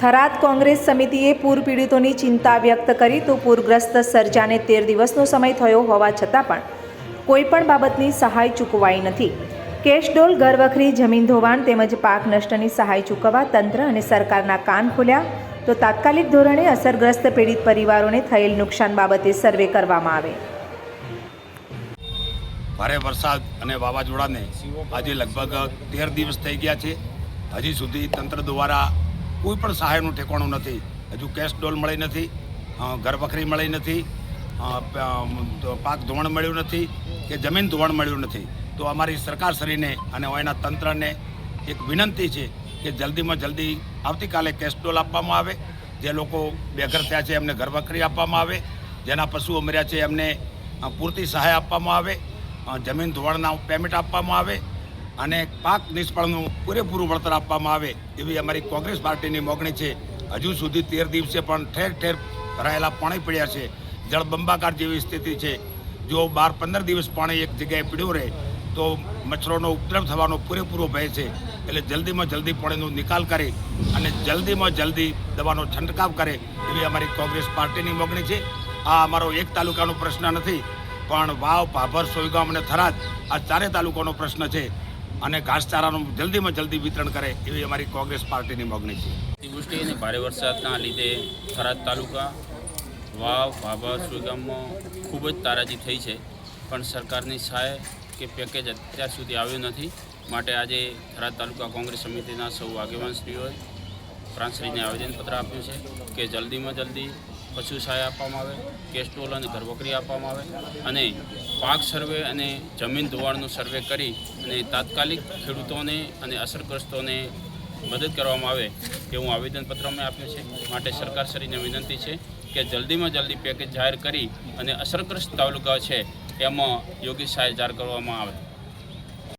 થરાદ કોંગ્રેસ સમિતિએ પૂર પીડિતોની ચિંતા વ્યક્ત કરી તો પૂરગ્રસ્ત સર્જાને તેર દિવસનો સમય થયો હોવા છતાં પણ કોઈપણ બાબતની સહાય ચૂકવાઈ નથી. કેશડોલ ઘરવખરી, જમીન ધોવાણ તેમજ પાક નષ્ટની સહાય ચૂકવવા તંત્ર અને સરકારના કાન ખોલ્યા તો તાત્કાલિક ધોરણે અસરગ્રસ્ત પીડિત પરિવારોને થયેલ નુકસાન બાબતે સર્વે કરવામાં આવે. ભારે વરસાદ અને વાવાઝોડાને આજે લગભગ તેર દિવસ થઈ ગયા છે. હજી સુધી તંત્ર દ્વારા કોઈ પણ સહાયનું ઠેકાણું નથી. હજુ કેશ ડોલ મળી નથી ઘર વખરી મળી નથી પાક ધોવાણ મળ્યું નથી કે જમીન ધોવાણ મળ્યું નથી. તો અમારી સરકાર શ્રીને અને એના તંત્રને એક વિનંતી છે કે જલ્દીમાં જલ્દી આવતીકાલે કેશ ડોલ આપવામાં આવે. જે લોકો બેઘર થયા છે એમને ઘર વખરી આપવામાં આવે. જેના પશુઓ મર્યા છે એમને પૂરતી સહાય આપવામાં આવે. જમીન ધોવાણના પેમેન્ટ આપવામાં આવે. અને પાક નિષ્ફળનું પૂરેપૂરું વળતર આપવામાં આવે એવી અમારી કોંગ્રેસ પાર્ટીની મોગણી છે. હજુ સુધી તેર દિવસે પણ ઠેર ઠેર ભરાયેલા પાણી પડ્યા છે. જળબંબાકાર જેવી સ્થિતિ છે. જો બાર પંદર દિવસ પાણી એક જગ્યાએ પીડ્યું રહે, તો મચ્છરોનો ઉપદ્રવ થવાનો પૂરેપૂરો ભય છે. એટલે જલ્દીમાં જલ્દી પાણીનો નિકાલ કરે અને જલ્દીમાં જલ્દી દવાનો છંટકાવ કરે એવી અમારી કોંગ્રેસ પાર્ટીની મોગણી છે. આ અમારો એક તાલુકાનો પ્રશ્ન નથી, પણ વાવ, ભાભર, સોયગામ અને થરાદ આ ચારે તાલુકાનો પ્રશ્ન છે. અને ઘાસચારાનું જલ્દીમાં જલ્દી વિતરણ કરે એવી અમારી કોંગ્રેસ પાર્ટીની માગણી છે. અતિવૃષ્ટિ અને ભારે વરસાદના લીધે થરાદ તાલુકા વાવ ભાભા સુગામમાં ખૂબ જ તારાજી થઈ છે. પણ સરકારની સહાય કે પેકેજ અત્યાર સુધી આવ્યું નથી. માટે આજે થરાદ તાલુકા કોંગ્રેસ સમિતિના સૌ આગેવાનશ્રીઓએ પ્રાંતશ્રીને આવેદનપત્ર આપ્યું છે કે જલ્દીમાં જલ્દી પશુ સહાય આપવામાં આવે કેસ્ટોલ અને ઘરવકરી આપવામાં આવે અને પાક સર્વે અને જમીન ધોવાણનું સર્વે કરી અને તાત્કાલિક ખેડૂતોને અને અસરગ્રસ્તોને મદદ કરવામાં આવે એવું આવેદનપત્ર અમે આપ્યું છે. માટે સરકારશ્રીને વિનંતી છે કે જલ્દીમાં જલ્દી પેકેજ જાહેર કરી અને અસરગ્રસ્ત તાલુકા છે, એમાં યોગ્ય સહાય જાહેર કરવામાં આવે.